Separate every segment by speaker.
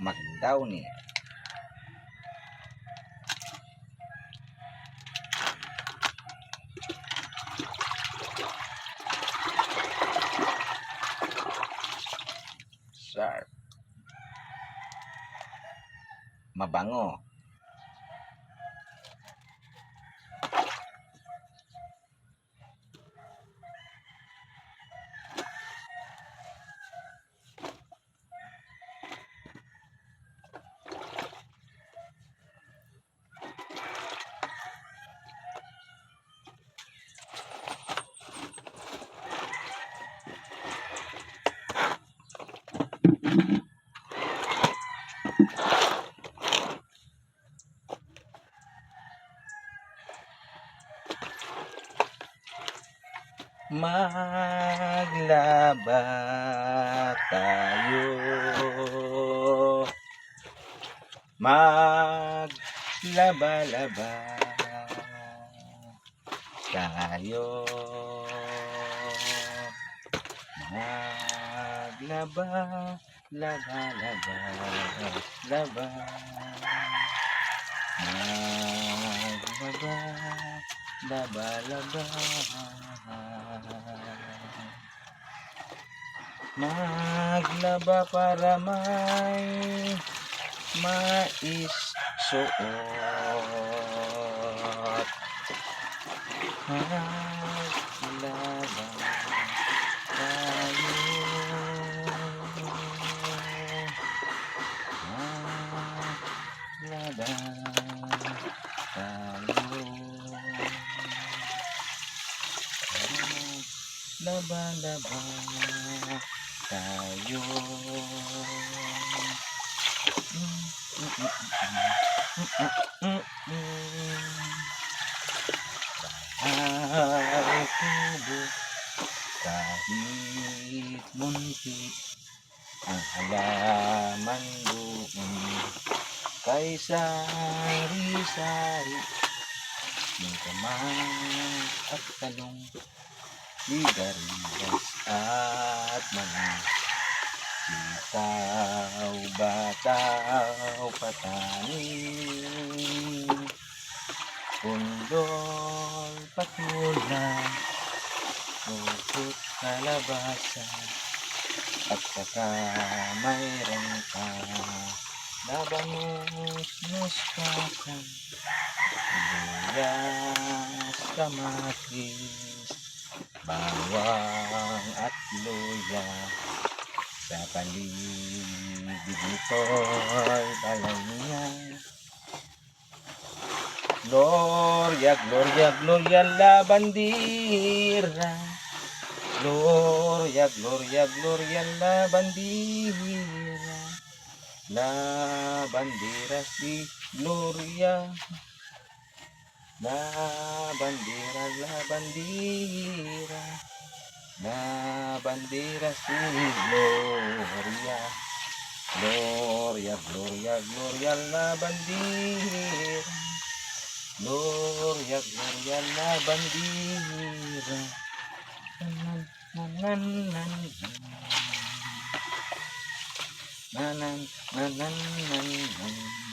Speaker 1: McDownie. Sharp. Mabango. Maglaba tayo. Maglaba-laba tayo. Maglaba, laba, laba, laba. Maglaba, Labalaba Maglaba para may maisuot. Ah Laba-laba tayo. Ay tubo kahit munti ang halaman doon kay sari-sari yung kamay at talong ligarias at mga sitaw, bataw, patanin. Pundol, patula ukot, kalabasa at saka mayroon pa nabangus, muskakan sibuyas, kamatis bawang at luya sa paligid nito'y balanyan Gloria, Gloria, Gloria la bandera Gloria, Gloria, Gloria la bandera La bandera si Gloria La bandera, la bandera. La bandera si Gloria. Gloria, Gloria, Gloria la bandera. Gloria, Gloria la bandera. Nan, nan, nan, nan, nan, nan, nan, nan, nan. Na, na,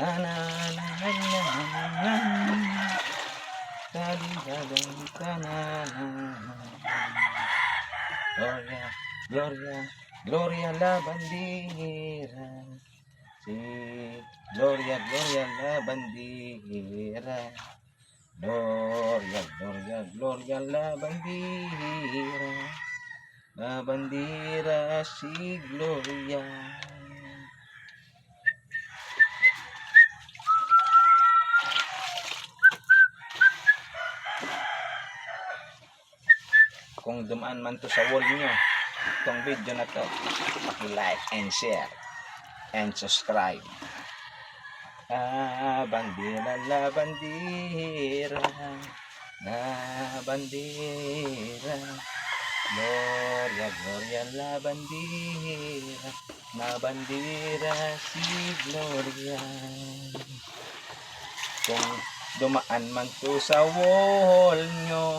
Speaker 1: na, na, na, na, na. Na, na, na. Gloria, Gloria, Gloria la bandera. Si Gloria, Gloria la bandera. Gloria, Gloria, Gloria la bandera. La bandera si Gloria. Dumaan man to sa wall nyo, itong video na to, paki-like and share and subscribe. La bandera, la bandera, la bandera. Gloria, Gloria, la bandera, la bandera si Gloria. Kung dumaan man to sa wall nyo,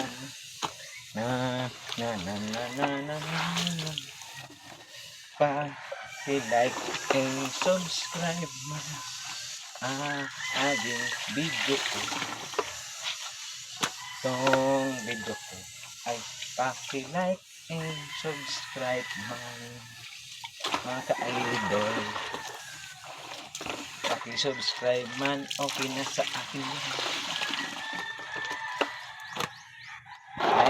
Speaker 1: na na na na na na na pa like and subscribe. Na ah, ating video. Ko tong video ko ay like and subscribe mga mga ka-idol. Subscribe man okay na sa akin yan.